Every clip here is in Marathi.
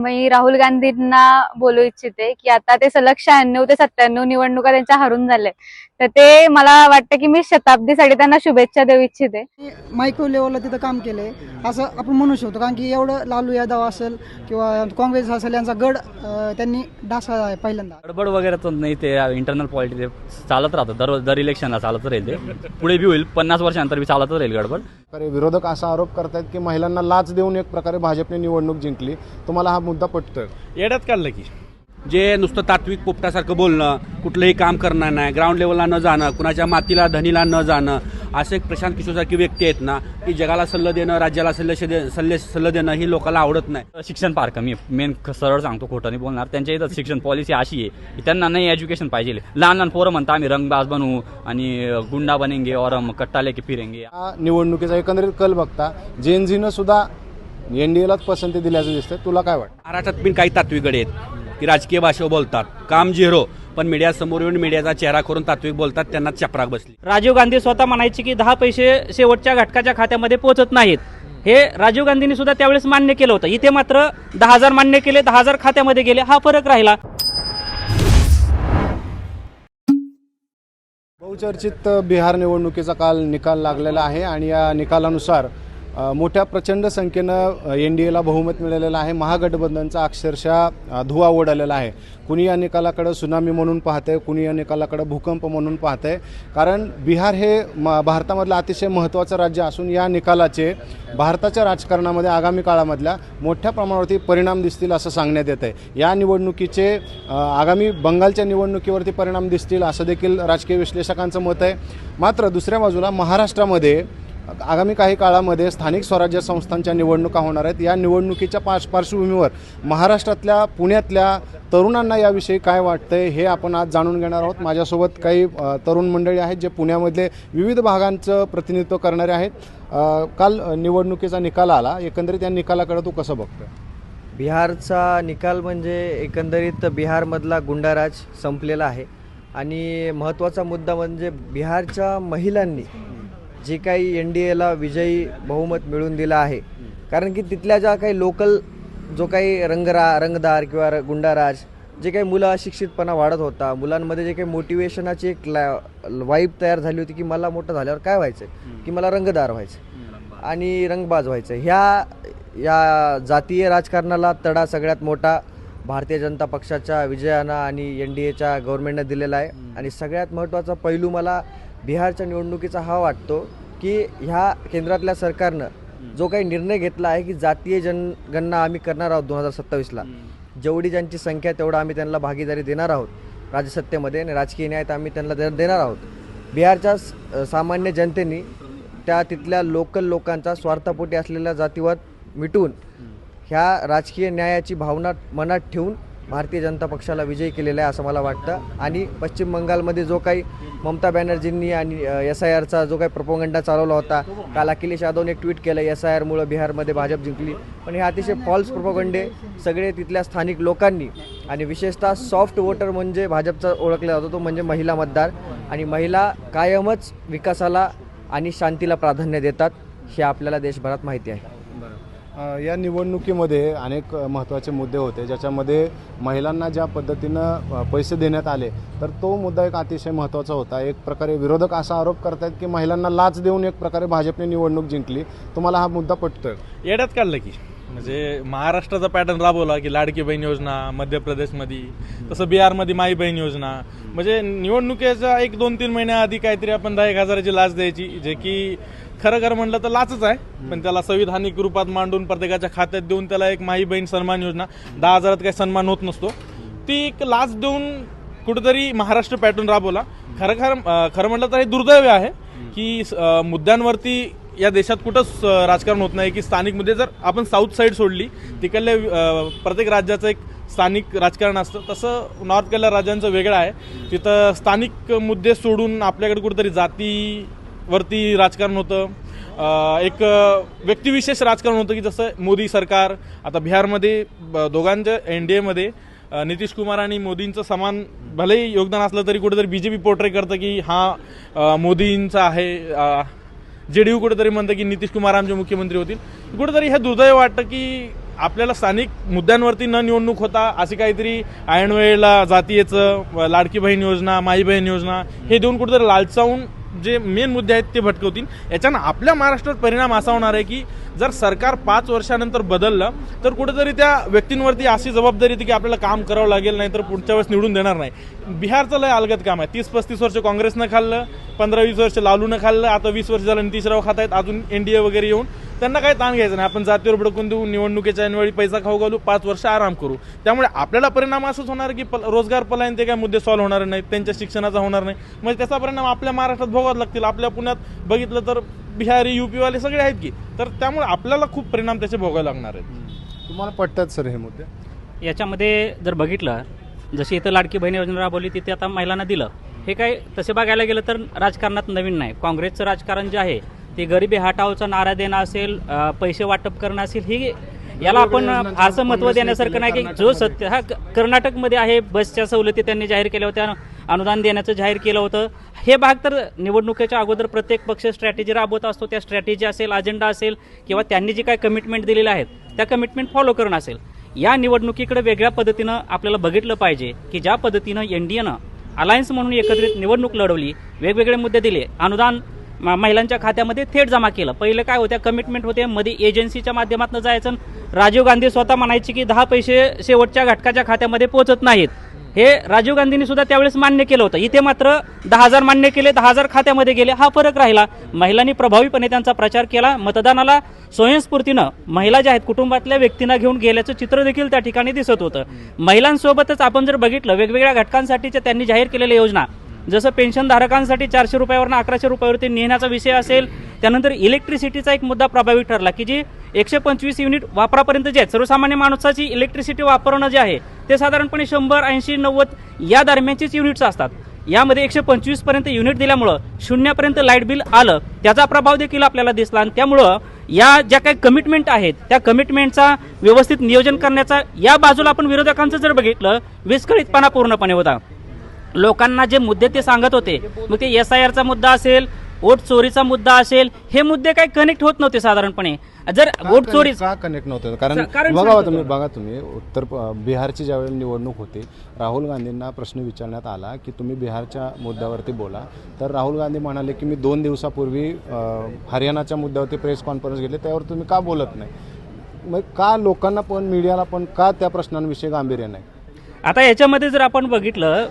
मी राहुल गांधींना बोलू इच्छिते की आता ते सलग शहाण्णव ते सत्त्याण्णव निवडणुका त्यांच्या हरून झाल्या तर ते मला वाटतं की मी शताब्दीसाठी त्यांना शुभेच्छा देऊ इच्छिते. मायक्रो लेवलला तिथं काम केलंय. असं आपण म्हणू शकतो कारण की एवढं लालू यादव असेल किंवा काँग्रेस असेल यांचा गड अं, त्यांनी ढासळला आहे पहिल्यांदा. गडबड वगैरे तर नाही ते इंटरनल पॉलिटिक्स चालत राहतं. दर दर इलेक्शनला चालत राहील ते. पुढे बी होईल पन्नास वर्षानंतर बी चालतच राहील गडबड. प्रकारे विरोधक असा आरोप करतायत की महिलांना लाच देऊन एक प्रकारे भाजपने निवडणूक जिंकली. तुम्हाला हा मुद्दा पटतोय? येड्यात काढलं की. जे नुसतं तात्विक पोपटासारखं बोलणं कुठलंही काम करणं नाही ग्राउंड लेवलला न जाणं कुणाच्या मातीला धनीला न जाणं असे एक प्रशांत किशोरसारखी व्यक्ती आहेत ना की जगाला सल्ला देणं राज्याला सल्ले दे सल्ले सल्ला देणं ही लोकांना आवडत नाही. शिक्षण फार कमी आहे. मेन सरळ सांगतो खोटं नाही बोलणार. त्यांच्या इथं शिक्षण पॉलिसी अशी आहे की त्यांना नाही एज्युकेशन पाहिजे. लहान लहान पोरं म्हणतात आम्ही रंगबाज बनवू आणि गुंडा बनेंगे और हम कट्टा लेके फिरेंगे निवडणुकीचा एकंदरीत कल बघता जेनझीनं सुद्धा एनडीएलाच पसंती दिल्याचं दिसतंय. तुला काय वाटतं? महाराष्ट्रात पण काही तात्विकडे आहेत. की राजकीय भाषेवर बोलतात. काम झिरो पण मीडिया समोर येऊन मीडियाचा चेहरा करून तात्विक बोलतात त्यांना चपराक बसली. राजीव गांधी स्वतः म्हणायचे की दहा पैसे शेवटच्या घटकाच्या खात्यामध्ये पोहोचत नाहीत. हे राजीव गांधींनी सुद्धा त्यावेळेस मान्य केलं होतं. इथे मात्र दहा हजार मान्य केले दहा हजार खात्यामध्ये गेले. हा फरक राहिला. बहुचर्चित बिहार निवडणुकीचा काल निकाल लागलेला आहे आणि या निकालानुसार मोठ्या प्रचंड संख्येनं एन डी एला बहुमत मिळालेलं आहे. महागठबंधनचा अक्षरशः धुवा उडालेला आहे. कुणी या निकालाकडं सुनामी म्हणून पाहते कुणी या निकालाकडं भूकंप म्हणून पाहते कारण बिहार हे म भारतामधलं अतिशय महत्त्वाचं राज्य असून या निकालाचे भारताच्या राजकारणामध्ये आगामी काळामधल्या मोठ्या प्रमाणावरती परिणाम दिसतील असं सांगण्यात येत आहे या निवडणुकीचे आगामी बंगालच्या निवडणुकीवरती परिणाम दिसतील असं देखील राजकीय विश्लेषकांचं मत आहे. मात्र दुसऱ्या बाजूला महाराष्ट्रामध्ये आगामी काही काळामध्ये स्थानिक स्वराज्य संस्थांच्या निवडणुका होणार आहेत. या निवडणुकीच्या पार्श पार्श्वभूमीवर महाराष्ट्रातल्या पुण्यातल्या तरुणांना याविषयी काय वाटतंय हे आपण आज जाणून घेणार आहोत. माझ्यासोबत काही तरुण मंडळी आहेत जे पुण्यामधले विविध भागांचं प्रतिनिधित्व करणारे आहेत. काल निवडणुकीचा निकाल आला. एकंदरीत या निकालाकडे तू कसं बघतोय? बिहारचा निकाल म्हणजे एकंदरीत बिहारमधला गुंडाराज संपलेला आहे. आणि महत्त्वाचा मुद्दा म्हणजे बिहारच्या महिलांनी जे काही एन डी एला विजयी बहुमत मिळवून दिलं आहे. कारण की तिथल्या ज्या काही लोकल जो काही रंगरा रंगदार किंवा गुंडाराज जे काही मुलं अशिक्षितपणा वाढत होता मुलांमध्ये जे काही मोटिवेशनाची एक वाईब तयार झाली होती की मला मोठं झाल्यावर काय व्हायचं की मला रंगदार व्हायचं आणि रंगबाज व्हायचं ह्या या जातीय राजकारणाला तडा सगळ्यात मोठा भारतीय जनता पक्षाच्या विजयानं आणि एन डी एच्या गव्हर्नमेंटनं दिलेला आहे. आणि सगळ्यात महत्त्वाचा पैलू मला बिहारच्या निवडणुकीचा हा वाटतो की ह्या केंद्रातल्या सरकारनं जो काही निर्णय घेतला आहे की जातीय जनगणना आम्ही करणार आहोत दोन हजार सत्तावीसला. जेवढी ज्यांची संख्या तेवढं आम्ही त्यांना भागीदारी देणार आहोत. राज्यसत्तेमध्ये आणि राजकीय न्याय तर आम्ही त्यांना देणार आहोत. बिहारच्या सामान्य जनतेने त्या तिथल्या लोकल लोकांचा स्वार्थापोटी असलेला जातीवाद मिटवून ह्या राजकीय न्यायाची भावना मनात ठेवून भारतीय जनता पक्षाला विजयी केलेला आहे असं मला वाटतं. आणि पश्चिम बंगालमध्ये जो काही ममता बॅनर्जींनी आणि एस आय आरचा जो काही प्रपोगंडा चालवला होता काल अखिलेश यादवने ट्विट केलं एस आय आरमुळं बिहारमध्ये भाजप जिंकली. पण हे अतिशय फॉल्स प्रपोगंडे सगळे तिथल्या स्थानिक लोकांनी आणि विशेषतः सॉफ्ट वोटर म्हणजे भाजपचा ओळखला जातो तो म्हणजे महिला मतदार. आणि महिला कायमच विकासाला आणि शांतीला प्राधान्य देतात हे आपल्याला देशभरात माहिती आहे. या निवडणुकीमध्ये अनेक महत्त्वाचे मुद्दे होते ज्याच्यामध्ये महिलांना ज्या पद्धतीनं पैसे देण्यात आले तर तो मुद्दा एक अतिशय महत्त्वाचा होता. एक प्रकारे विरोधक असा आरोप करतायत की महिलांना लाच देऊन एक प्रकारे भाजपने निवडणूक जिंकली. तुम्हाला हा मुद्दा पटतोय? येड्यात काढलं की. म्हणजे महाराष्ट्राचा पॅटर्न राबवला की लाडकी बहीण योजना मध्य प्रदेशमध्ये तसं बिहारमध्ये माई बहीण योजना. म्हणजे निवडणुकीच्या एक दोन तीन महिन्याआधी काहीतरी आपण दहा एक हजाराची लाच द्यायची जे की खरं खरं म्हणलं तर लाचच आहे. पण त्याला संविधानिक रूपात मांडून प्रत्येकाच्या खात्यात देऊन त्याला एक माई बहीण सन्मान योजना दहा हजारात काही सन्मान होत नसतो. ती एक लाच देऊन कुठेतरी महाराष्ट्र पॅटर्न राबवला. खरं खरं खरं म्हटलं तर हे दुर्दैव आहे की मुद्द्यांवरती या देशात कुठंच राजकारण होत नाही की स्थानिक मुद्दे जर आपण साऊथ साईड सोडली तिकडल्या अं, प्रत्येक राज्याचं एक स्थानिक राजकारण असतं. तसं नॉर्थ केरला राज्यांचं वेगळं आहे. तिथं स्थानिक मुद्दे सोडून आपल्याकडे कुठेतरी वरती राजकारण होतं. एक व्यक्तिविशेष राजकारण होतं की जसं मोदी सरकार आता बिहारमध्ये ब- दोघांच्या एन डी एमध्ये नितीश कुमार आणि मोदींचं समान भलेही योगदान असलं तरी कुठेतरी बी जे पी पोर्ट्रे करतं की हा मोदींचा आहे जे डी यू कुठेतरी म्हणतं की नितीश कुमार आमचे मुख्यमंत्री होतील. कुठेतरी हे दुर्दैव वाटतं की आपल्याला स्थानिक मुद्द्यांवरती न निवडणूक होता असे काहीतरी ऐनवेळेला जातीयेचं लाडकी बहीण योजना माई बहीण योजना हे देऊन कुठेतरी लालचावून जे मेन मुद्दे आहेत ते भटकवतील. याच्यानं आपल्या महाराष्ट्रात परिणाम असा होणार आहे की जर सरकार पाच वर्षानंतर बदललं तर कुठेतरी त्या व्यक्तींवरती अशी जबाबदारी येते की आपल्याला काम करावं लागेल नाही तर पुढच्या वेळेस निवडून देणार नाही. बिहारचं लय अलगत काम आहे. तीस पस्तीस वर्ष काँग्रेसनं खाल्लं पंधरा वीस वर्ष लालूनं खाल्लं आता वीस वर्ष झालं नितीशराव खात आहेत अजून एनडीए वगैरे येऊन. त्यांना काही ताण घ्यायचं नाही. आपण जातीवर भडकून देऊ निवडणुकीच्या ऐनवेळी पैसा खाऊ घालू पाच वर्ष आराम करू. त्यामुळे आपल्याला परिणाम असंच होणार की पल- रोजगार पलायन ते काय मुद्दे सॉल्व्ह होणार नाहीत त्यांच्या शिक्षणाचा होणार नाही. म्हणजे त्याचा परिणाम आपल्या महाराष्ट्रात भोगावा लागतील. आपल्या पुण्यात बघितलं तर बिहारी युपीवाले सगळे आहेत की. तर त्यामुळे आपल्याला खूप परिणाम त्याचे भोगावे लागणार आहेत. तुम्हाला पटतात सर हे मुद्दे? याच्यामध्ये जर बघितलं जशी इथं लाडकी बहीण योजना राबवली तिथे आता महिलांना दिलं. हे काय तसे बघायला गेलं तर राजकारणात नवीन नाही. काँग्रेसचं राजकारण जे आहे ते गरिबी हटावचा नारा देणं असेल पैसे वाटप करणं असेल ही याला आपण फारसं महत्त्व देण्यासारखं नाही की जो सत्य हा कर्नाटकमध्ये आहे बसच्या सवलती त्यांनी जाहीर केल्या होत्या अनुदान देण्याचं जाहीर केलं होतं. हे भाग तर निवडणुकीच्या अगोदर प्रत्येक पक्ष स्ट्रॅटेजी राबवत असतो त्या स्ट्रॅटेजी असेल अजेंडा असेल किंवा त्यांनी जी काय कमिटमेंट दिलेल्या आहेत त्या कमिटमेंट फॉलो करणं असेल. या निवडणुकीकडे वेगळ्या पद्धतीनं आपल्याला बघितलं पाहिजे की ज्या पद्धतीनं एन डी एनं अलायन्स म्हणून एकत्रित निवडणूक लढवली वेगवेगळे मुद्दे दिले अनुदान महिलांच्या खात्यामध्ये थेट जमा केलं. पहिलं काय होत्या कमिटमेंट होते मध्ये एजन्सीच्या माध्यमातून जायचं आणि राजीव गांधी स्वतः म्हणायचे की दहा पैसे शेवटच्या घटकाच्या खात्यामध्ये पोहोचत नाहीत. हे राजीव गांधींनी सुद्धा त्यावेळेस मान्य केलं होतं. इथे मात्र दहा हजार मान्य केले दहा हजार खात्यामध्ये गेले. हा फरक राहिला. महिलांनी प्रभावीपणे त्यांचा प्रचार केला. मतदानाला स्वयंस्फूर्तीनं महिला ज्या आहेत कुटुंबातल्या व्यक्तींना घेऊन गेल्याचं चित्र देखील त्या ठिकाणी दिसत होतं. महिलांसोबतच आपण जर बघितलं वेगवेगळ्या घटकांसाठीच्या त्यांनी जाहीर केलेल्या योजना. जसं पेन्शनधारकांसाठी चारशे रुपयावरनं अकराशे रुपयावरती नेण्याचा विषय असेल त्यानंतर इलेक्ट्रिसिटीचा एक मुद्दा प्रभावी ठरला की जी एकशे पंचवीस युनिट वापरापर्यंत जे आहेत सर्वसामान्य माणसाची इलेक्ट्रिसिटी वापरणं जे आहे ते साधारणपणे शंभर ऐंशी नव्वद या दरम्यानचीच युनिट्स असतात. यामध्ये एकशे पंचवीसपर्यंत युनिट दिल्यामुळं शून्यापर्यंत लाइट बिल आलं त्याचा प्रभाव देखील आपल्याला दिसला. आणि त्यामुळं या ज्या काही कमिटमेंट आहेत त्या कमिटमेंटचा व्यवस्थित नियोजन करण्याचा या बाजूला आपण विरोधकांचं जर बघितलं विस्कळीतपणा पूर्णपणे होता. लोकांना जे मुद्दे ते सांगत होते मग ते एस आय आरचा मुद्दा असेल वोट चोरीचा मुद्दा असेल हे मुद्दे काही कनेक्ट होत नव्हते साधारणपणे. जर वोट चोरी का कनेक्ट नव्हतं? कारण बघा तुम्ही. बघा तुम्ही उत्तर बिहारची ज्यावेळी निवडणूक होती राहुल गांधींना प्रश्न विचारण्यात आला की तुम्ही बिहारच्या मुद्द्यावरती बोला. तर राहुल गांधी म्हणाले की मी दोन दिवसापूर्वी हरियाणाच्या मुद्द्यावरती प्रेस कॉन्फरन्स घेतली त्यावर तुम्ही का बोलत नाही? मग का लोकांना पण मीडियाला पण का त्या प्रश्नांविषयी गांभीर्य नाही? आता याच्यामध्ये जर आपण बघितलं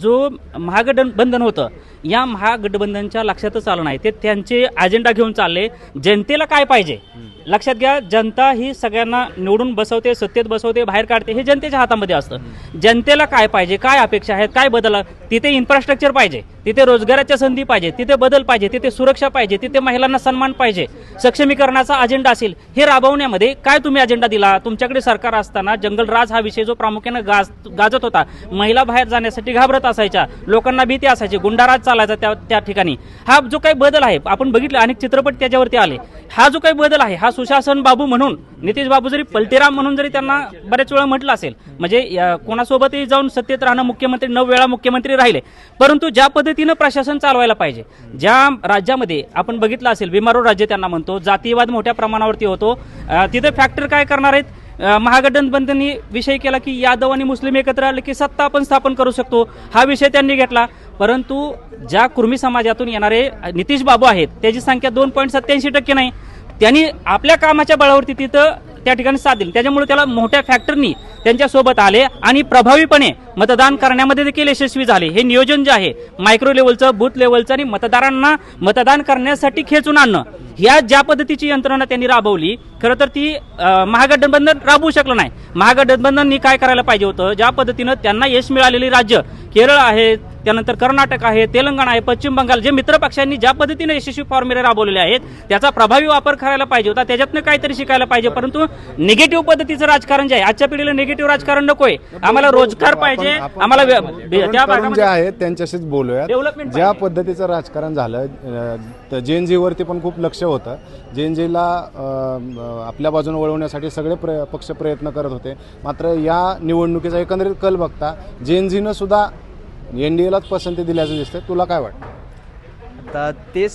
जो महागठबंधन होतं या महागठबंधनच्या लक्षातच आलं नाही. ते त्यांचे अजेंडा घेऊन चालले. जनतेला काय पाहिजे? लक्षात घ्या जनता ही सगळ्यांना निवडून बसवते सत्तेत बसवते बाहेर काढते हे जनतेच्या हातामध्ये असतं. जनतेला काय पाहिजे? काय अपेक्षा आहेत? काय बदल तिथे इन्फ्रास्ट्रक्चर पाहिजे तिथे रोजगाराच्या संधी पाहिजे तिथे बदल पाहिजे तिथे सुरक्षा पाहिजे तिथे महिलांना सन्मान पाहिजे. सक्षमीकरणाचा अजेंडा असेल हे राबवण्यामध्ये काय तुम्ही अजेंडा दिला? तुमच्याकडे सरकार असताना जंगलराज हा विषय जो प्रामुख्यानं गाज गाजत होता महिला बाहेर जाण्यासाठी घाबरत असायच्या लोकांना भीती असायची गुंडाराज चालायचा त्या त्या ठिकाणी. हा जो काही बदल आहे आपण बघितलं अनेक चित्रपट त्याच्यावरती आले. हा जो काही बदल आहे हा सुशासन बाबू म्हणून नितीश बाबू जरी पलटेराम म्हणून जरी त्यांना बऱ्याच वेळा म्हटलं असेल म्हणजे कोणासोबतही जाऊन सत्तेत राहणं मुख्यमंत्री नऊ वेळा मुख्यमंत्री राहिले. परंतु ज्या पद्धतीनं प्रशासन चालवायला पाहिजे ज्या राज्यामध्ये आपण बघितलं असेल बिमारो राज्य त्यांना म्हणतो जातीयवाद मोठ्या प्रमाणावरती होतो. तिथे फॅक्टर काय करणार आहेत? महागठबंधननी विषय केला की यादव आणि मुस्लिम एकत्र आले की सत्ता आपण स्थापन करू शकतो. हा विषय त्यांनी घेतला. परंतु ज्या कुर्मी समाजातून येणारे नितीश बाबू आहेत त्याची संख्या दोन पॉईंट सत्याऐंशी टक्के नाही. त्यांनी आपल्या कामाच्या बळावरती तिथं त्या ठिकाणी साथ दिली. त्याच्यामुळे त्याला मोठ्या फॅक्टरनी त्यांच्यासोबत आले आणि प्रभावीपणे मतदान करण्यामध्ये देखील यशस्वी झाले. हे नियोजन जे आहे मायक्रो लेवलचं बूथ लेवलचं आणि मतदारांना मतदान करण्यासाठी खेचून आणणं. ह्या ज्या पद्धतीची यंत्रणा त्यांनी राबवली खरं तर ती महागठबंधन राबवू शकलं नाही. महागठबंधननी काय करायला पाहिजे होतं? ज्या पद्धतीनं त्यांना यश मिळालेली राज्य केरळ आहे त्यानंतर कर्नाटक आहे तेलंगणा आहे पश्चिम बंगाल जे मित्र पक्षांनी ज्या पद्धतीने यशस्वी फॉर्म्युले राबवलेले आहेत त्याचा प्रभावी वापर करायला पाहिजे होता त्याच्यातनं काहीतरी शिकायला पाहिजे. परंतु निगेटिव्ह पद्धतीचं राजकारण जे आहे आजच्या पिढीला निगेटिव्ह राजकारण नकोय आम्हाला रोजगार पाहिजे आम्हाला जे आहेत त्यांच्याशीच बोलूया Development ज्या. पद्धतीचं राजकारण झालं अं, जेएनजीवरती पण खूप लक्ष होतं. जेएनजीला आपल्या बाजूने वळवण्यासाठी सगळे प्र पक्ष प्रयत्न करत होते. मात्र या निवडणुकीचा एकंदरीत कल बघता जेएनजीनं सुद्धा एन डी एलाच पसंती दिल्याचं दिसतंय. तुला काय वाटतं? आता तेच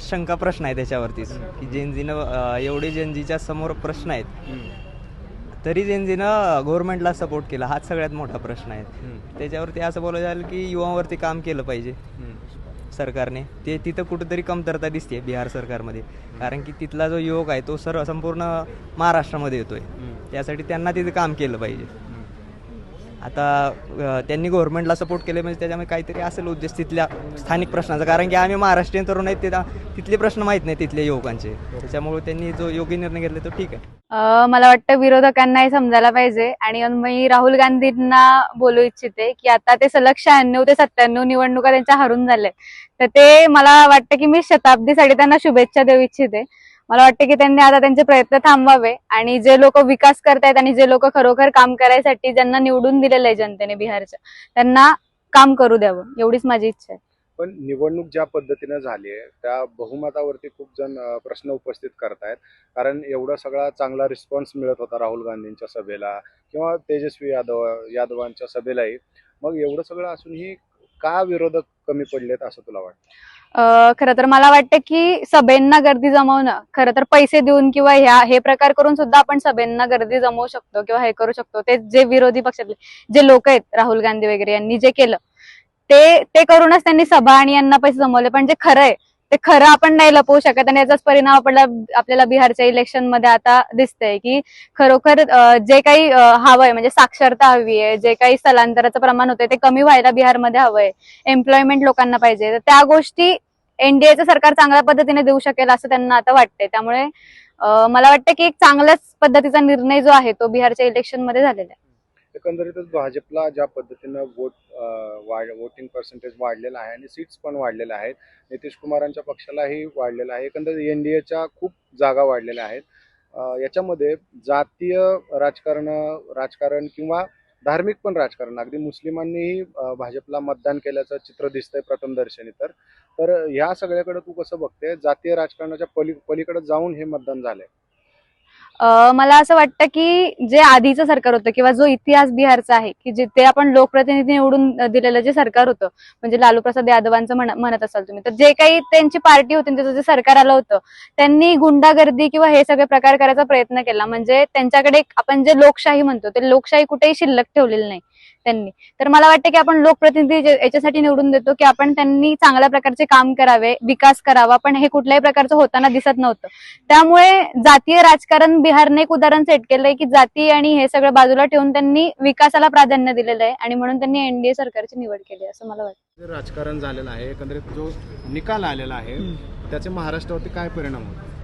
शंका प्रश्न आहे त्याच्यावरतीच. की जेनजीनं एवढे जेनजीच्या समोर प्रश्न आहेत तरी जेनजीनं गव्हर्नमेंटला सपोर्ट केला. हाच सगळ्यात मोठा प्रश्न आहे. त्याच्यावरती असं बोलायचं झालं की युवांवरती काम केलं पाहिजे. सरकारने. ते तिथं कुठंतरी कमतरता दिसते बिहार सरकारमध्ये. कारण की तिथला जो युवक आहे तो सर्व संपूर्ण महाराष्ट्रामध्ये येतोय. त्यासाठी त्यांना तिथे काम केलं पाहिजे. आता त्यांनी गव्हर्नमेंटला सपोर्ट केले म्हणजे त्याच्यामध्ये काहीतरी असेल उद्देश तिथल्या स्थानिक प्रश्नाचा. कारण की आम्ही महाराष्ट्रीयन तरुण आहेत तिथं तिथले प्रश्न माहीत नाही तिथल्या युवकांचे. त्याच्यामुळे त्यांनी जो योग्य निर्णय घेतला तो ठीक आहे. मला वाटतं विरोधकांना हे समजायला पाहिजे. आणि मी राहुल गांधींना बोलू इच्छिते की आता ते सलग शहाण्णव ते सत्त्याण्णव निवडणुका त्यांच्या हरून झाल्या तर ते मला वाटतं की मी शताब्दीसाठी त्यांना शुभेच्छा देऊ इच्छिते. मला वाटतं की त्यांनी आता त्यांचे प्रयत्न थांबवावे आणि जे लोक विकास करतायत आणि जे लोक खरोखर काम करायसाठी ज्यांना निवडून दिलेलं आहे जनतेने बिहारच्या त्यांना काम करू द्यावं एवढीच माझी इच्छा आहे. पण निवडणूक ज्या पद्धतीनं झाली आहे त्या बहुमतावरती खूप जण प्रश्न उपस्थित करतायत. कारण एवढा सगळा चांगला रिस्पॉन्स मिळत होता राहुल गांधींच्या सभेला किंवा तेजस्वी यादव यादवांच्या सभेलाही. मग एवढं सगळं असूनही का विरोधक कमी पडलेत असं तुला वाटतं? खरं तर मला वाटतं की सभेंना गर्दी जमवणं खरं तर पैसे देऊन किंवा ह्या हे प्रकार करून सुद्धा आपण सभेंना गर्दी जमवू शकतो किंवा हे करू शकतो. ते जे विरोधी पक्षातले जे लोक आहेत राहुल गांधी वगैरे यांनी जे केलं ते ते करूनच त्यांनी सभा आणि यांना पैसे जमवले. पण जे खरं आहे ते खरं आपण नाही लपवू शकत आणि याचाच परिणाम आपल्याला आपल्याला बिहारच्या इलेक्शनमध्ये आता दिसतंय की खरोखर जे काही हवंय म्हणजे साक्षरता हवी आहे जे काही स्थलांतराचं प्रमाण होतंय ते कमी व्हायला बिहारमध्ये हवंय. एम्प्लॉयमेंट लोकांना पाहिजे. तर त्या गोष्टी एनडीएचं सरकार चांगल्या पद्धतीने देऊ शकेल असं त्यांना आता वाटतंय. त्यामुळे मला वाटतं की एक चांगल्याच पद्धतीचा निर्णय जो आहे तो बिहारच्या इलेक्शनमध्ये झालेला आहे. एकंदरीतच भाजपला ज्या पद्धतीनं वोट वाढ वोटिंग पर्सेंटेज वाढलेलं आहे आणि सीट्स पण वाढलेल्या आहेत नितीश कुमारांच्या पक्षालाही वाढलेलं आहे. एकंदरीत एन डी एच्या खूप जागा वाढलेल्या आहेत. याच्यामध्ये जातीय राजकारण राजकारण किंवा धार्मिक पण राजकारण अगदी मुस्लिमांनीही भाजपला मतदान केल्याचं चित्र दिसतंय प्रथमदर्शनी तर. तर ह्या सगळ्याकडे तू कसं बघते जातीय राजकारणाच्या पली पलीकडे जाऊन हे मतदान झालंय. मला असं वाटतं की जे आधीचं सरकार होतं किंवा जो इतिहास बिहारचा आहे की जिथे आपण लोकप्रतिनिधी निवडून दिलेलं जे सरकार होतं म्हणजे लालू प्रसाद यादवांचं म्हण- म्हणत असाल तुम्ही तर जे काही त्यांची पार्टी होती त्याचं जे सरकार आलं होतं त्यांनी गुंडागर्दी किंवा हे सगळे प्रकार करायचा प्रयत्न केला. म्हणजे त्यांच्याकडे आपण जे लोकशाही म्हणतो ते लोकशाही कुठेही शिल्लक ठेवलेली नाही. त्यांनी. तर मला वाटतं की आपण लोकप्रतिनिधी जे- याच्यासाठी निवडून देतो की आपण त्यांनी चांगल्या प्रकारचे काम करावे विकास करावा पण हे कुठल्याही प्रकारचं होताना दिसत नव्हतं. त्यामुळे जातीय राजकारण बिहारने एक उदाहरण सेट केलंय की जाती आणि हे सगळं बाजूला ठेवून त्यांनी विकासाला प्राधान्य दिलेलं आहे आणि म्हणून त्यांनी एनडीए सरकारची निवड केली आहे, असं मला वाटतं. राजकारण झालेलं आहे एकंदरीत जो निकाल आलेला आहे त्याचे महाराष्ट्रावरती काय परिणाम होतो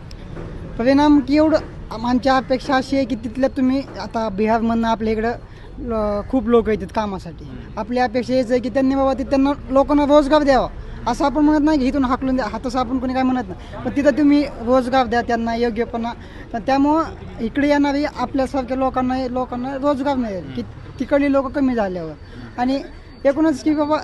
परिणाम की एवढं आम- आमची अपेक्षा अशी आहे की तिथल्या तुम्ही आता बिहारमधनं आपल्या इकडं ल- खूप लोक येतात कामासाठी. आपली अपेक्षा हेच आहे की त्यांनी बाबा ते त्यांना लोकांना रोजगार द्यावा. असं आपण म्हणत नाही की इथून हाकलून द्या तसं आपण कोणी काय म्हणत नाही. पण तिथं तुम्ही रोजगार द्या त्यांना योग्यपणा. तर त्यामुळं इकडे येणारी आपल्यासारख्या लोकांना लोकांना रोजगार मिळेल. की तिकडली लोक कमी झाल्यावर. आणि एकूणच की बाबा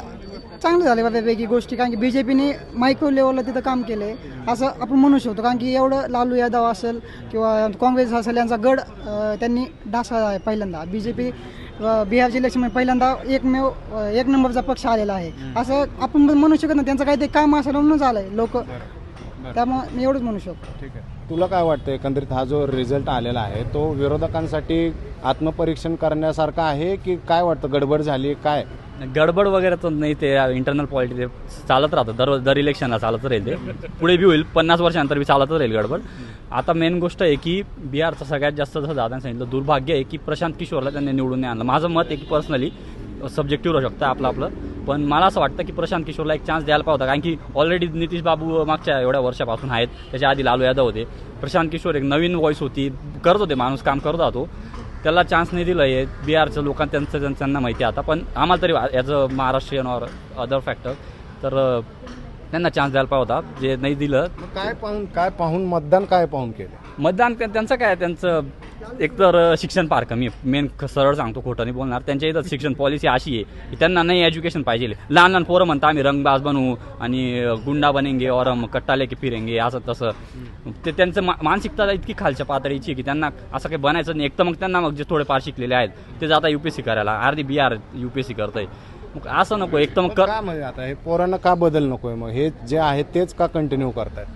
चांगलं झालं बऱ्यापैकी गोष्टी कारण की बी जे पीने मायक्रो लेवलला तिथं काम केलं आहे असं आपण म्हणू शकतो कारण की एवढं लालू यादव असेल किंवा काँग्रेस असेल यांचा गड त्यांनी डासा आहे पहिल्यांदा. बी जे पी बिहारच्या इलेक्शनमध्ये पहिल्यांदा एकमेव एक नंबरचा पक्ष आलेला आहे. असं आपण म्हणू शकत नाही त्यांचं काहीतरी काम असेल म्हणून झालंय लोक. त्यामुळे मी एवढंच म्हणू शकतो. ठीक आहे. तुला काय वाटतं एकंदरीत हा जो रिझल्ट आलेला आहे तो विरोधकांसाठी आत्मपरीक्षण करण्यासारखा आहे की काय वाटतं गडबड झाली काय? गडबड वगैरे तर नाही ते इंटरनल पॉलिटिक्स चालत राहतं. दर दर इलेक्शनला चालत राहील ते. पुढे बी होईल. पन्नास वर्षानंतर बी चालतच राहील गडबड. आता मेन गोष्ट आहे की बिहारचं सगळ्यात जास्त जसं दादाने सांगितलं दुर्भाग्य आहे की प्रशांत किशोरला त्यांनी निवडून नाही आणलं. माझं मत आहे की पर्सनली सब्जेक्टिव्ह राहू शकतं आपलं आपलं. पण मला असं वाटतं की प्रशांत किशोरला एक चान्स द्यायला पावता कारण की ऑलरेडी नितीश बाबू मागच्या एवढ्या वर्षापासून आहेत. त्याच्या आधी लालू यादव होते. प्रशांत किशोर एक नवीन व्हॉइस होती. करत होते माणूस काम करत राहतो त्याला चान्स नाही दिलं आहे बिहारचं लोकांना त्यांचं त्यांचं- त्यांना माहिती आहे आता. पण आम्हाला तरी as a Maharashtrian or other factor तर त्यांना चान्स द्यायला पाहिजे होता. जे नाही दिलं. काय पाहून काय पाहून मतदान काय पाहून केलं? मतदान त्या- त्यांचं काय त्यांचं एकतर अ, शिक्षण फार कमी मेन सरळ सांगतो खोटं नाही बोलणार. त्यांच्या इथं शिक्षण पॉलिसी अशी आहे की त्यांना नाही एज्युकेशन पाहिजे. लहान लहान पोरं म्हणतात आम्ही रंगबाज बनवू आणि गुंडा बनेंगे और कट्टाले की फिरेंगे असं तसं. ते त्यांचं मा- मानसिकता इतकी खालच्या पातळीची आहे की त्यांना असं काही बनायचं नाही. एक तर मग त्यांना मग जे थोडेफार शिकलेले आहेत ते जाता युपीएससी करायला. अर्धी बिहार युपीएससी करतंय. मग असं नको. एक तर मग कर म्हणजे आता हे पोरांना का बदल नकोय मग? हे जे आहे तेच का कंटिन्यू करतायत?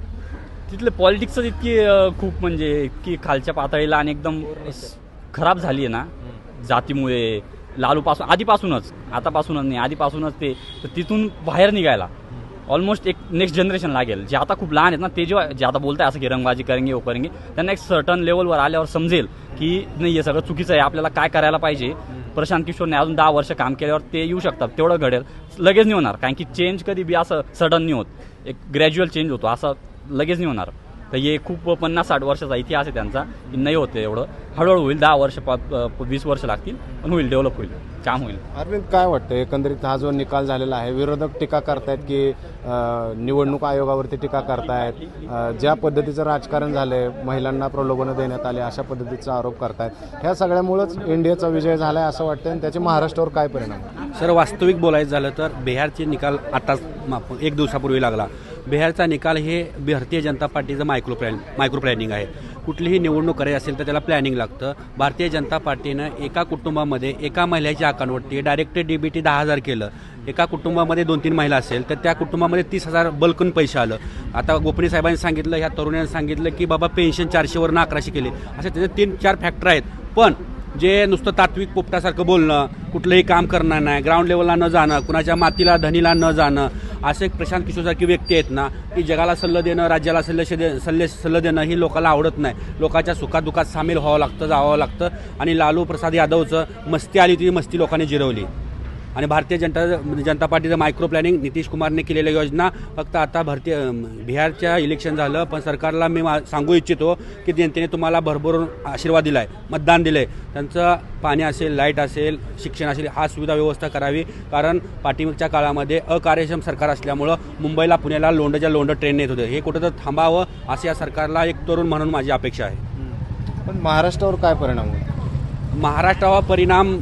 तिथले पॉलिटिक्सच इतकी खूप म्हणजे इतकी खालच्या पातळीला आणि एकदम खराब झाली आहे ना जातीमुळे लालूपासून आधीपासूनच आतापासूनच नाही आधीपासूनच ते तर तिथून बाहेर निघायला. ऑलमोस्ट एक नेक्स्ट जनरेशन लागेल. जे आता खूप लहान आहेत ना ते जेव्हा जे आता बोलताय असं की रंगबाजी करेंगे वो करेंगे त्यांना एक सर्टन लेवलवर आल्यावर समजेल की नाही हे सगळं चुकीचं आहे आपल्याला काय करायला पाहिजे? प्रशांत किशोरने अजून दहा वर्ष काम केल्यावर ते येऊ शकतात तेवढं घडेल. लगेच नाही होणार कारण की चेंज कधी बी असं सडन नाही होत. एक ग्रॅज्युअल चेंज होतो असं लगेच नाही होणार. तर हे खूप पन्नास साठ वर्षाचा इतिहास आहे त्यांचा की नाही होते एवढं. हळूहळू होईल दहा वर्ष पाच वीस वर्ष लागतील पण होईल डेव्हलप होईल काम होईल. अरविंद काय वाटतं? एकंदरीत हा जो निकाल झालेला आहे विरोधक टीका करतायत की निवडणूक आयोगावरती टीका करतायत ज्या पद्धतीचं राजकारण झालंय महिलांना प्रलोभनं देण्यात आले अशा पद्धतीचा आरोप करतायत. ह्या सगळ्यामुळेच एनडीएचा विजय झालाय असं वाटतं आणि त्याचे महाराष्ट्रावर काय परिणाम? सर वास्तविक बोलायचं झालं तर बिहारचे निकाल आताच माप- एक दिवसापूर्वी लागला. बिहारचा निकाल हे भारतीय जनता पार्टीचं मायक्रो प्लॅन मायक्रो प्लॅनिंग आहे. कुठलीही निवडणूक करायची असेल तर त्याला प्लॅनिंग लागतं. भारतीय जनता पार्टीनं एका कुटुंबामध्ये एका महिलेच्या अकाउंटवरती डायरेक्ट डीबीटी दहा हजार केलं. एका कुटुंबामध्ये दोन तीन महिला असेल तर त्या कुटुंबामध्ये तीस हजार बल्कून पैसे आलं. आता गोपणी साहेबांनी सांगितलं ह्या तरुणांनी सांगितलं की बाबा पेन्शन चारशेवरनं अकराशे केले. असे त्याचे तीन चार फॅक्टर आहेत. पण जे नुसतं तात्विक पोपटासारखं बोलणं कुठलंही काम करणार नाही ग्राउंड लेवलला न जाणं कुणाच्या मातीला धनीला न जाणं असे एक प्रशांत किशोरसारखी व्यक्ती आहेत ना की जगाला सल्लं देणं राज्याला सल्ले दे सल्ले सल्लं देणं ही लोकांना आवडत नाही. लोकांच्या सुखादुखात सामील व्हावं लागतं जावं लागतं. आणि लालू प्रसाद यादवचं मस्ती आली ती मस्ती लोकांनी जिरवली. आणि भारतीय जनता जनता पार्टीचं मायक्रो प्लॅनिंग नितीश कुमारने केलेल्या योजना. फक्त आता भारतीय बिहारच्या इलेक्शन झालं पण सरकारला मी मा- सांगू इच्छितो की जनतेने तुम्हाला भरभरून आशीर्वाद दिला आहे मतदान दिलं आहे त्यांचं पाणी असेल लाइट असेल शिक्षण असेल हा सुविधा व्यवस्था करावी. कारण पाठीमागच्या काळामध्ये अकार्यक्षम सरकार असल्यामुळं मुंबईला पुण्याला लोंडच्या लोंड ट्रेन येत होतं. हे कुठं तर थांबावं असं या सरकारला एक तरुण म्हणून माझी अपेक्षा आहे. पण महाराष्ट्रावर काय परिणाम होईल? महाराष्ट्रावर परिणाम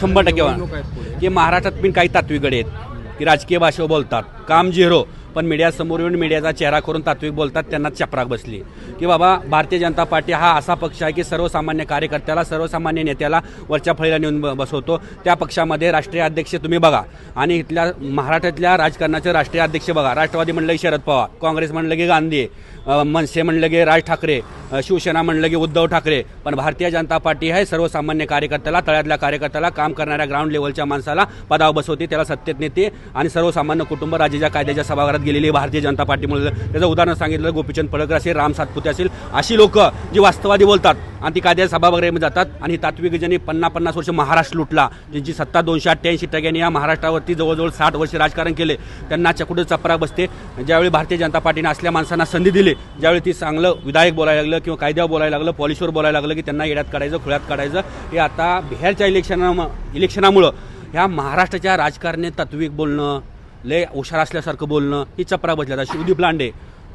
शंभर टक्के होणार. की महाराष्ट्रात पण काही तात्विकडे आहेत की राजकीय भाषेवर बोलतात. काम झिरो पण मीडियासमोर येऊन मीडियाचा चेहरा करून तात्विक बोलतात त्यांना चपराक बसली. की बाबा भारतीय जनता पार्टी हा असा पक्ष आहे की सर्वसामान्य कार्यकर्त्याला सर्वसामान्य नेत्याला वरच्या फळीला नेऊन बसवतो. त्या पक्षामध्ये राष्ट्रीय अध्यक्ष तुम्ही बघा. आणि इथल्या महाराष्ट्रातल्या राजकारणाचे राष्ट्रीय अध्यक्ष बघा. राष्ट्रवादी म्हणलं की शरद पवार काँग्रेस म्हणलं की गांधी मनसे म्हणलं की राज ठाकरे शिवसेना म्हणलं की उद्धव ठाकरे पण भारतीय जनता पार्टी आहे सर्वसामान्य कार्यकर्त्याला तळ्यातल्या कार्यकर्त्याला काम करणाऱ्या ग्राउंड लेवलच्या माणसाला पदाव बसवते त्याला सत्तेत नेते आणि सर्वसामान्य कुटुंब राज्याच्या कायद्याच्या सभागृहात गेलेली भारतीय जनता पार्टीमुळे. त्याचं उदाहरण सांगितलं गोपीचंद पडळकर असेल राम सातपुते असेल अशी लोक जी वास्तवादी बोलतात. आणि ती कायद्याच्या सभागृहामध्ये जातात. आणि तात्विक ज्यांनी पन्नास पन्नास वर्ष महाराष्ट्र लुटला. ज्यांची सत्ता दोनशे अठ्ठ्याऐंशी टक्क्यांनी या महाराष्ट्रावरती जवळजवळ साठ वर्ष राजकारण केले त्यांना चकुडे चपरा बसते. ज्यावेळी भारतीय जनता पार्टीने असल्या माणसांना संधी दिली ज्यावेळी ती चांगलं विधायक बोलायला लागलं किंवा कायद्यावर बोलायला लागलं पॉलिसीवर बोलायला लागलं की त्यांना येड्यात काढायचं खुळ्यात काढायचं. हे आता बिहारच्या इलेक्शना इलेक्शनामुळं ह्या महाराष्ट्राच्या राजकारणी तात्विक बोलणं लय हुशार असल्यासारखं बोलणं ही चपरा बसल्या आता. शिवदीप लांडे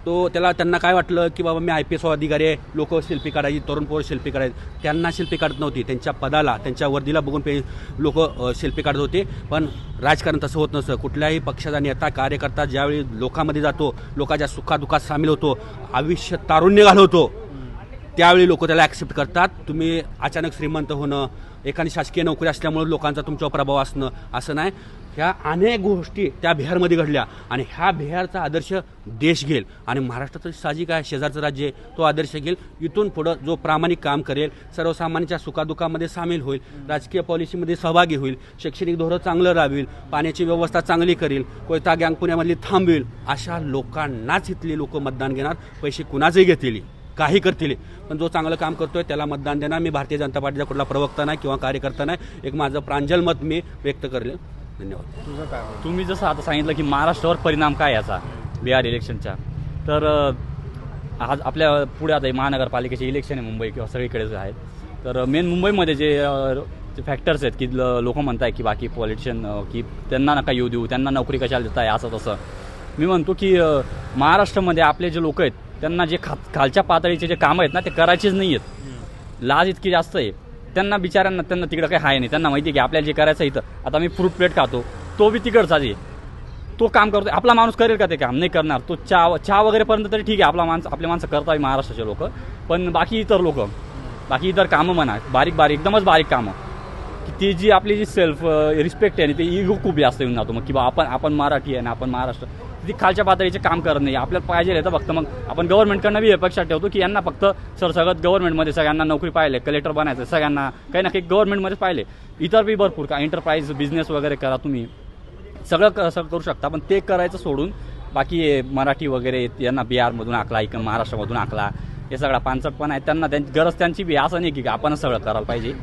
तो त्याला त्यांना काय वाटलं की बाबा मी आय पी एस अधिकारी आहे लोक शिल्पी काढायची तरुण पोर शिल्पी काढायची. त्यांना शिल्पी काढत नव्हती त्यांच्या पदाला त्यांच्या वर्दीला बघून पे लोक शिल्पी काढत होते. पण राजकारण तसं होत नसतं. कुठल्याही पक्षाचा नेता कार्यकर्ता ज्यावेळी लोकांमध्ये जातो लोकांच्या सुखादुखात सामील होतो आयुष्य तारुण्य घालवतो त्यावेळी लोक त्याला ॲक्सेप्ट करतात. तुम्ही अचानक श्रीमंत होणं एखादी शासकीय नोकरी असल्यामुळे लोकांचा तुमच्यावर प्रभाव असणं असं नाही. ह्या अनेक गोष्टी त्या बिहारमध्ये घडल्या. आणि ह्या बिहारचा आदर्श देश घेईल. आणि महाराष्ट्राचं साहजिक आहे शेजारचं राज्य आहे तो आदर्श घेईल. इथून पुढं जो प्रामाणिक काम करेल सर्वसामान्यांच्या सुखादुखामध्ये सामील होईल. राजकीय पॉलिसीमध्ये सहभागी होईल. शैक्षणिक धोरण चांगलं राबवेल. पाण्याची व्यवस्था चांगली करेल. कोयता गँग पुण्यामधली थांबवेल. अशा लोकांनाच इथली लोक मतदान घेणार. पैसे कुणाचंही घेतील. काही करतील. पण जो चांगलं काम करतोय त्याला मतदान देणार. मी भारतीय जनता पार्टीचा कुठला प्रवक्ता नाही किंवा कार्यकर्ता नाही. एक माझं प्रांजल मत मी व्यक्त करेल. धन्यवाद. तुम्ही जसं आता सांगितलं की महाराष्ट्रावर परिणाम काय याचा? बिहार इलेक्शनचा तर अ, आज आपल्या पुढे आता हे महानगरपालिकेचे इलेक्शन आहे मुंबई किंवा सगळीकडेच आहेत. तर मेन मुंबईमध्ये जे फॅक्टर्स आहेत की लोक म्हणताय की बाकी पॉलिटिशियन की त्यांना नका येऊ देऊ त्यांना नोकरी कशाला देताय असं तसं. मी म्हणतो की अ, महाराष्ट्रामध्ये आपले जे लोक आहेत त्यांना जे खा खालच्या पातळीचे जे कामं आहेत ना ते करायचेच नाही आहेत लाज इतकी जास्त आहे. त्यांना बिचाऱ्यांना त्यांना तिकडं काही आहे नाही. त्यांना माहिती आहे की आपल्याला जे करायचं आहे इथं. आता मी फ्रूट प्लेट खातो. तो बी तिकडचाच आहे. तो काम करतो आपला माणूस करेल का ते काम? नाही करणार. तो चहा चहा वगैरेपर्यंत तरी ठीक आहे. आपला माणसं आपले माणसं करतात महाराष्ट्राचे लोक. पण बाकी इतर लोक बाकी इतर कामं म्हणा बारीक बारीक एकदमच बारीक कामं. की ती जी आपली जी सेल्फ रिस्पेक्ट uh, आहे ना ते इगो खूप जास्त येऊन जातो. मग बा आपण आपण मराठी आहे ना आपण महाराष्ट्र. ती खालच्या पातळीचे काम करत नाही. आपल्याला पाहिजे आहे तर फक्त मग आपण गव्हर्नमेंटकडनं बी अपेक्षा ठेवतो की यांना फक्त सर सगळं गव्हर्नमेंटमध्ये सगळ्यांना नोकरी पाहिले कलेक्टर बनायचं सगळ्यांना काही ना काही गव्हर्नमेंटमध्येच पाहिले. इतर बी भरपूर का एंटरप्राईज बिझनेस वगैरे करा तुम्ही. सगळं क- सगळं करू शकता पण ते करायचं सोडून बाकी मराठी वगैरे यांना बिहारमधून आकला इकडं महाराष्ट्रामधून आकला हे सगळा पानसटपण आहे. त्यांना त्यांची गरज त्यांची बी असं नाही की आपणच सगळं करायला पाहिजे.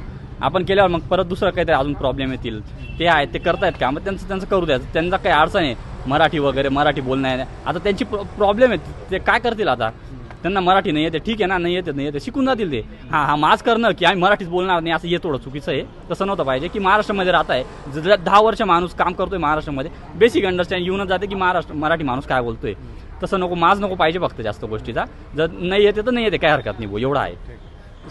आपण केल्यावर मग परत दुसरं काहीतरी अजून प्रॉब्लेम येतील. ते आहेत ते करतायत का मग त्यांचं त्यांचं करू द्यायचं त्यांचा काही अडचण आहे. मराठी वगैरे मराठी बोलणं आहे. आता त्यांची प्रॉब्लेम आहे. ते काय करतील आता? त्यांना मराठी नाही येते. ठीक आहे ना? नाही येते नाही येते. शिकून जातील ते. हां हां माझ करणं की आम्ही मराठीच बोलणार नाही असं हे थोडं चुकीचं आहे. तसं नव्हतं पाहिजे की महाराष्ट्रामध्ये राहत आहे. जर दहा वर्ष माणूस काम करतोय महाराष्ट्रामध्ये. बेसिक अंडरस्टँड येऊनच जाते की महाराष्ट्र मराठी माणूस काय बोलतोय. तसं नको माज नको पाहिजे फक्त जास्त गोष्टीचा. जर नाही येते तर नाही येते. काय हरकत नाही भाऊ, एवढा आहे.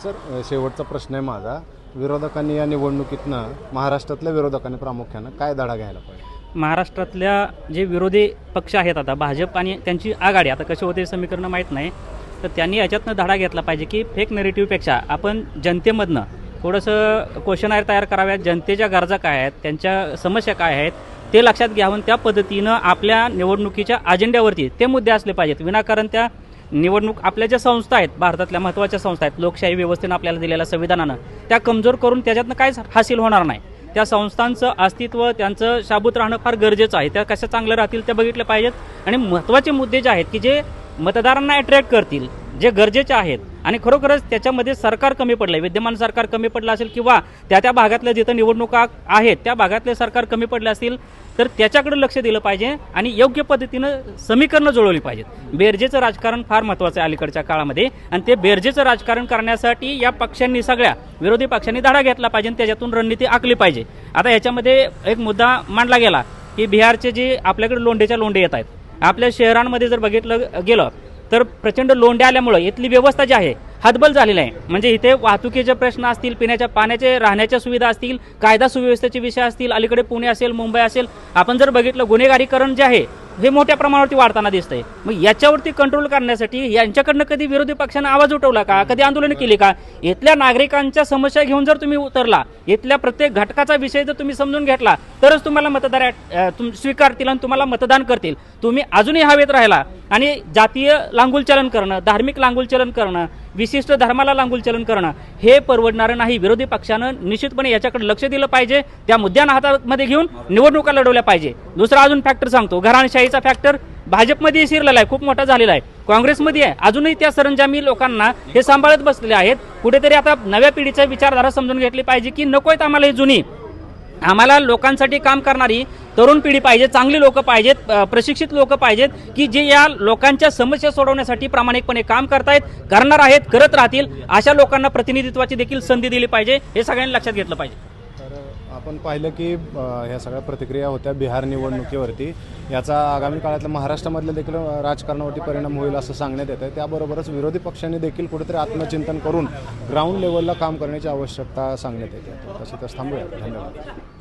सर शेवटचा प्रश्न आहे माझा. विरोधकांनी या निवडणुकीतनं महाराष्ट्रातल्या विरोधकांनी प्रामुख्यानं काय धडा घ्यायला पाहिजे? महाराष्ट्रातल्या जे विरोधी पक्ष आहेत आता भाजप आणि त्यांची आघाडी आता कशी होते समीकरण माहीत नाही तर त्यांनी याच्यातनं धडा घेतला पाहिजे की फेक नेरेटिव्हपेक्षा आपण जनतेमधनं थोडंसं क्वेश्चनायर तयार कराव्यात जनतेच्या गरजा काय आहेत त्यांच्या समस्या काय आहेत ते लक्षात घ्यावून त्या पद्धतीनं आपल्या निवडणुकीच्या अजेंड्यावरती ते मुद्दे असले पाहिजेत. विनाकारण त्या निवडणूक आपल्या ज्या संस्था आहेत भारतातल्या महत्त्वाच्या संस्था आहेत लोकशाही व्यवस्थेनं आपल्याला दिलेल्या संविधानानं त्या कमजोर करून त्याच्यातनं काहीच हासिल होणार नाही. त्या संस्थांचं अस्तित्व त्यांचं शाबूत राहणं फार गरजेचं आहे. त्या कशा चांगल्या राहतील त्या बघितल्या पाहिजेत. आणि महत्त्वाचे मुद्दे जे आहेत की जे मतदारांना अट्रॅक्ट करतील जे गरजेचे आहेत. आणि खरोखरच त्याच्यामध्ये सरकार कमी पडलं विद्यमान सरकार कमी पडलं असेल किंवा त्या त्या भागातल्या जिथं निवडणुका आहेत त्या भागातले सरकार कमी पडले असतील तर त्याच्याकडे लक्ष दिलं पाहिजे आणि योग्य पद्धतीनं समीकरणं जुळवली पाहिजेत. बेरजेचं राजकारण फार महत्त्वाचं आहे अलीकडच्या काळामध्ये आणि ते बेरजेचं राजकारण करण्यासाठी या पक्षांनी सगळ्या विरोधी पक्षांनी धाडा घेतला पाहिजे आणि त्याच्यातून रणनीती आखली पाहिजे. आता याच्यामध्ये एक मुद्दा मांडला गेला की बिहारचे जे आपल्याकडे लोंढेच्या लोंढे येत आहेत. आपल्या शहरांमध्ये जर बघितलं गेलं तर प्रचंड लोंढे आल्यामुळं इथली व्यवस्था जी आहे हतबल झालेला आहे. म्हणजे इथे वाहतुकीचे प्रश्न असतील पिण्याच्या पाण्याचे राहण्याच्या सुविधा असतील कायदा सुव्यवस्थेचे विषय असतील अलीकडे पुणे असेल मुंबई असेल आपण जर बघितलं गुन्हेगारीकरण जे आहे हे मोठ्या प्रमाणावरती वाढताना दिसतंय. मग याच्यावरती कंट्रोल करण्यासाठी यांच्याकडनं कधी विरोधी पक्षानं आवाज उठवला का? कधी आंदोलन केली का? इथल्या नागरिकांच्या समस्या घेऊन जर तुम्ही उतरला इथल्या प्रत्येक घटकाचा विषय जर तुम्ही समजून घेतला तरच तुम्हाला मतदार तुम स्वीकारतील आणि तुम्हाला मतदान करतील. तुम्ही अजूनही हवेत राहिला. आणि जातीय लांगुलचलन करणं धार्मिक लांगुलचलन करणं विशिष्ट धर्माला लांगुलचलन करणं हे परवडणारं नाही. विरोधी पक्षानं निश्चितपणे याच्याकडे लक्ष दिलं पाहिजे त्या मुद्द्यांना हातामध्ये घेऊन निवडणुका लढवल्या पाहिजे. दुसरा अजून फॅक्टर सांगतो घराणशाहीचा फॅक्टर भाजपमध्ये शिरलेला आहे खूप मोठा झालेला आहे. काँग्रेसमध्ये आहे. अजूनही त्या सरंजामी लोकांना हे सांभाळत बसलेले आहेत. कुठेतरी आता नव्या पिढीचा विचारधारा समजून घेतली पाहिजे की नकोयत आम्हाला ही जुनी. आम्हाला लोकांसाठी काम करणारी तरुण पिढी पाहिजे चांगली लोक पाहिजेत प्रशिक्षित लोक पाहिजेत की जे या लोकांच्या समस्या सोडवण्यासाठी प्रामाणिकपणे काम करतायत करणार आहेत करत राहतील अशा लोकांना प्रतिनिधित्वाची देखील संधी दिली पाहिजे हे सगळ्यांनी लक्षात घेतलं पाहिजे. आपण पाहिलं की ह्या सगळ्या प्रतिक्रिया होत्या बिहार निवडणुकीवरती. याचा आगामी काळातल्या महाराष्ट्रामधल्या देखील राजकारणावरती परिणाम होईल असं सांगण्यात येतं त्याबरोबरच विरोधी पक्षांनी देखील कुठेतरी आत्मचिंतन करून ग्राउंड लेवलला काम करण्याची आवश्यकता सांगण्यात येते. तसं तर थांबूया. धन्यवाद.